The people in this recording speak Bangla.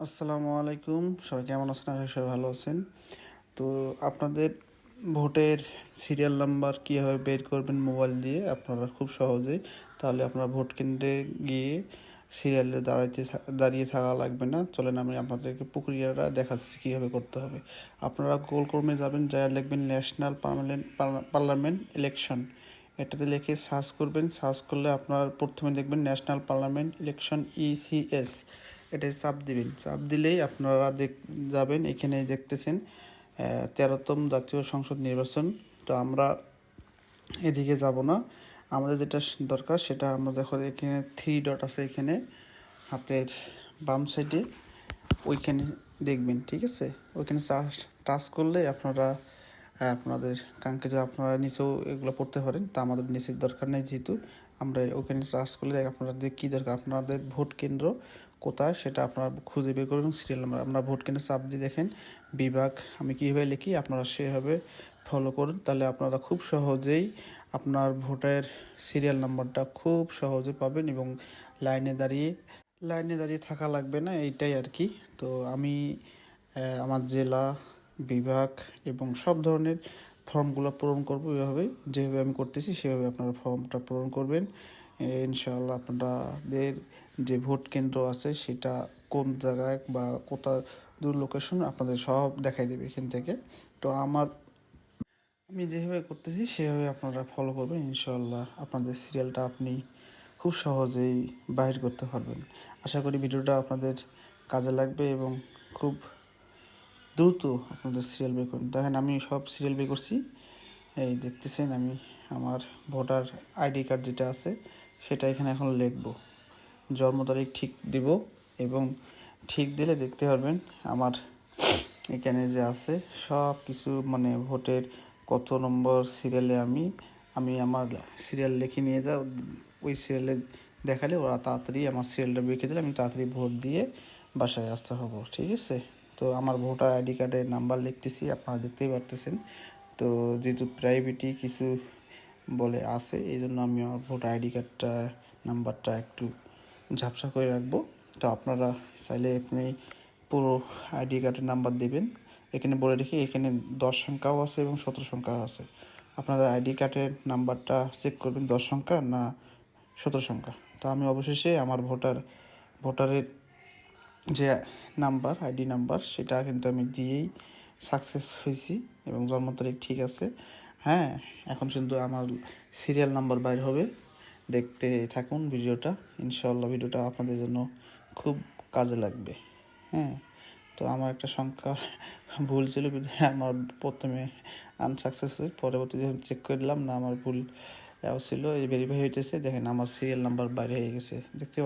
আসসালামু আলাইকুম। সবাই কেমন আছেন? আশা সবাই ভালো আছেন। তো আপনাদের ভোটের সিরিয়াল নাম্বার কীভাবে বের করবেন মোবাইল দিয়ে আপনারা খুব সহজেই, তাহলে আপনারা ভোট কেন্দ্রে গিয়ে সিরিয়ালে দাঁড়াইতে দাঁড়িয়ে থাকা লাগবে না। চলেন আমি আপনাদেরকে প্রক্রিয়াটা দেখাচ্ছি কীভাবে করতে হবে। আপনারা গোল কর্মে যাবেন যা লিখবেন ন্যাশনাল পার্মানেন্ট পার্লামেন্ট ইলেকশন এটাতে লিখে সার্চ করবেন। সার্চ করলে আপনার প্রথমে দেখবেন ন্যাশনাল পার্লামেন্ট ইলেকশন ইসিএস এটাই চাপ দিবেন। চাপ দিলেই আপনারা দেখ যাবেন এখানে দেখতেছেন তেরোতম জাতীয় সংসদ নির্বাচন। তো আমরা এদিকে যাব না। আমাদের যেটা দরকার সেটা আমরা দেখো এখানে থ্রি ডট আছে এখানে, হাতের বাম সাইডে ওইখানে দেখবেন, ঠিক আছে? ওইখানে টাচ করলে আপনারা আপনাদের কাঙ্ক্ষিত আপনারা নিচেও এগুলো পড়তে পারেন। তা আমাদের নিচের দরকার নেই যেহেতু। আমরা ওখানে চার্জ করলে আপনাদের কী দরকার? আপনাদের ভোট কেন্দ্র কোথায় সেটা আপনারা খুঁজে বের করবেন সিরিয়াল নাম্বার আপনারা ভোট কেন্দ্রে চাপ দিয়ে দেখেন। বিভাগ আমি কীভাবে লিখি আপনারা সেভাবে ফলো করুন। তাহলে আপনারা খুব সহজেই আপনার ভোটের সিরিয়াল নাম্বারটা খুব সহজে পাবেন এবং লাইনে দাঁড়িয়ে লাইনে দাঁড়িয়ে থাকা লাগবে না, এইটাই আর কি। তো আমি আমার জেলা, বিভাগ এবং সব ধরনের ফর্মগুলো পূরণ করব এভাবে যেভাবে আমি করতেছি সেভাবে আপনারা ফর্মটা পূরণ করবেন। ইনশাআল্লাহ আপনাদের যে ভোট কেন্দ্র আছে সেটা কোন জায়গায় বা কোথা দূর লোকেশন আপনাদের সব দেখাই দেবে এখান থেকে। তো আমার আমি যেভাবে করতেছি, সেভাবে আপনারা ফলো করবেন ইনশাল্লাহ আপনাদের সিরিয়ালটা আপনি খুব সহজেই বাহির করতে পারবেন। আশা করি ভিডিওটা আপনাদের কাজে লাগবে এবং খুব দ্রুত আপনাদের সিরিয়াল বের করুন দেখেন, আমি সব সিরিয়াল বের করছি। এই দেখতেছেন, আমি আমার ভোটার আইডি কার্ড যেটা আছে, সেটা এখানে এখন লিখব। জন্ম তারিখ ঠিক দিব এবং ঠিক দিলে দেখতে পারবেন আমার এখানে যে আছে সব কিছু মানে ভোটের কত নম্বর সিরিয়ালে আমি আমি আমার সিরিয়াল লিখে নিয়ে যাও, ওই সিরিয়ালে দেখালে ওরা তাড়াতাড়ি আমার সিরিয়ালটা বেঁকে দিলে আমি তাড়াতাড়ি ভোট দিয়ে বাসায় আসতে হব ঠিক আছে? তো আমার ভোটার আইডি কার্ডের নাম্বার লিখতেছি, আপনারা দেখতেই পারতেছেন। তো যেহেতু প্রাইভেটই কিছু বলে আছে এই জন্য আমি আমার ভোটার আইডি কার্ডটা, নাম্বারটা একটু ঝাপসা করে রাখব। তো আপনারা চাইলে আপনি পুরো আইডি কার্ডের নাম্বার দিবেন। এখানে বলে রেখে এখানে দশ সংখ্যাও আছে এবং সতেরো সংখ্যাও আছে। আপনাদের আইডি কার্ডের নাম্বারটা চেক করবেন, দশ সংখ্যা না সতেরো সংখ্যা। তো আমি অবশেষে আমার ভোটার, ভোটারের যে নাম্বার আইডি নাম্বার, সেটা কিন্তু আমি দিয়েই সাকসেস হয়েছি এবং জন্ম তারিখ ঠিক আছে। হ্যাঁ এখন কিন্তু আমার সিরিয়াল নাম্বার বাইর হবে। দেখতে থাকুন ভিডিওটা। ইনশাল্লাহ ভিডিওটা আপনাদের জন্য খুব কাজে লাগবে। হ্যাঁ তো আমার একটা সংখ্যা ভুল ছিল আমার প্রথমে আনসাকসেস পরবর্তী যখন চেক দিলাম না, আমার ভুল ছিল, এই ভেরিফাই হইতেছে। দেখেন, আমার সিরিয়াল নাম্বার বাইরে হয়ে গেছে। দেখতে?